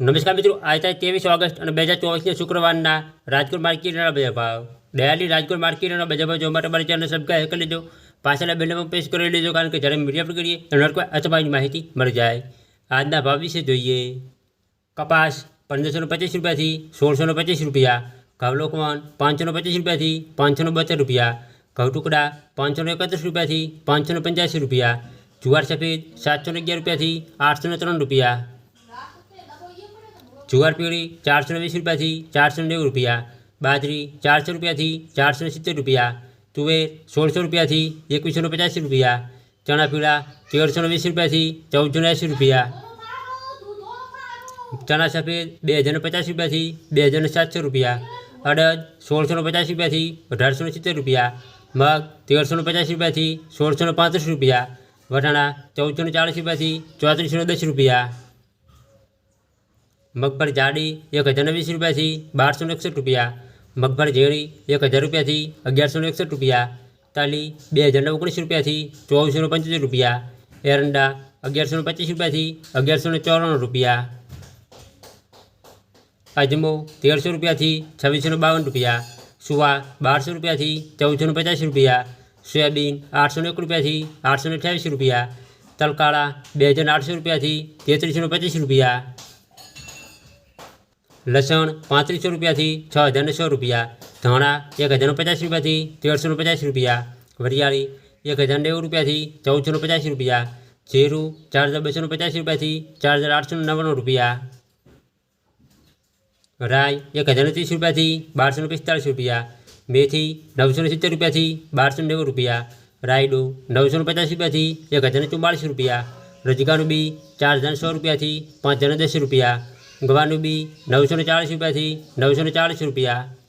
નમસ્કાર મિત્રો આજે તારીખ ત્રેવીસ ઓગસ્ટ અને બે હજાર ચોવીસના શુક્રવારના રાજકોટ માર્કેટના બજાર ભાવ ડેલી રાજકોટ માર્કેટના બજાર ભાવ જોવા માટે મારી ચેનલ સબસ્ક્રાઈબ કરી લેજો પાછળના બેલને પણ પ્રેસ કરી લેજો કારણ કે જ્યારે મીડિયા પર કરીએ તો કોઈ અચબાની માહિતી મળી જાય આજના ભાવ વિશે જોઈએ કપાસ પંદરસો ને પચીસ રૂપિયાથી સોળસો ને પચીસ રૂપિયા ઘઉં લોકવાન પાંચસો ને પચીસ રૂપિયાથી પાંચસો ને બોતેર રૂપિયા ઘઉં ટુકડા પાંચસો ને એકત્રીસ રૂપિયાથી પાંચસો ને પંચ્યાસી રૂપિયા જુવાર સફેદ સાતસો ને અગિયાર રૂપિયાથી આઠસો ને ત્રણ રૂપિયા જુવાર પીળી ચારસો ને વીસ રૂપિયાથી ચારસો ને નેવું રૂપિયા બાજરી ચારસો રૂપિયાથી ચારસો ને સિત્તેર રૂપિયા તુવેર સોળસો રૂપિયાથી એકવીસો ને પચાસી રૂપિયા ચણા પીળા તેરસો ને વીસ રૂપિયાથી ચૌદસો ને એંસી રૂપિયા ચણા સફેદ બે હજાર ને પચાસ રૂપિયાથી બે હજાર ને સાતસો રૂપિયા અડદ સોળસો ને પચાસ રૂપિયાથી અઢારસો ને સિત્તેર રૂપિયા મગ તેરસો ને પચાસ રૂપિયાથી સોળસો ને પાંત્રીસ રૂપિયા વટાણા ચૌદસો ને ચાળીસ રૂપિયાથી ચોત્રીસો ને દસ રૂપિયા મગફળી જાડી એક હજાર વીસ રૂપિયાથી બારસો ને એકસઠ રૂપિયા મગફળી ઝેરી એક હજાર રૂપિયાથી અગિયારસો ને એકસઠ રૂપિયા તાલી બે હજાર ને ઓગણીસ રૂપિયાથી ચોવીસો ને પંચોતેર રૂપિયા એરંડા અગિયારસો ને પચીસ રૂપિયાથી અગિયારસો ને ચોરાણું રૂપિયા અજમો તેરસો રૂપિયાથી છવ્વીસો ને બાવન રૂપિયા સુવા બારસો રૂપિયાથી ચૌદસો ને પચાસ રૂપિયા સોયાબીન આઠસો ને એક રૂપિયાથી આઠસો ને અઠ્યાવીસ રૂપિયા તલકાળા બે હજાર આઠસો રૂપિયાથી તેત્રીસો ને પચીસ રૂપિયા લસણ પાંત્રીસો રૂપિયાથી છ હજારને સો રૂપિયા ધાણા એક હજારનો પચાસ રૂપિયાથી તેરસો ને પચાસ રૂપિયા વરિયાળી એક હજાર નેવું રૂપિયાથી ચૌદસો ને પચાસ રૂપિયા જીરું ચાર હજાર બસો ને પચાસ રૂપિયાથી ચાર હજાર આઠસો ને નવ્વાણું રૂપિયા રાઈ એક હજાર ત્રીસ રૂપિયાથી બારસો ને પિસ્તાળીસ રૂપિયા મેથી નવસો ને સિત્તેર રૂપિયાથી બારસો ને નેવું રૂપિયા રાયડું નવસો ને પચાસ રૂપિયાથી એક હજાર ને ચુમ્માળીસ રૂપિયા રજગાનું બી ચાર હજાર સો રૂપિયાથી પાંચ હજાર દસ રૂપિયા ગવાનું બી નવસો ને ચાળીસ રૂપિયાથી નવસો ને ચાળીસ રૂપિયા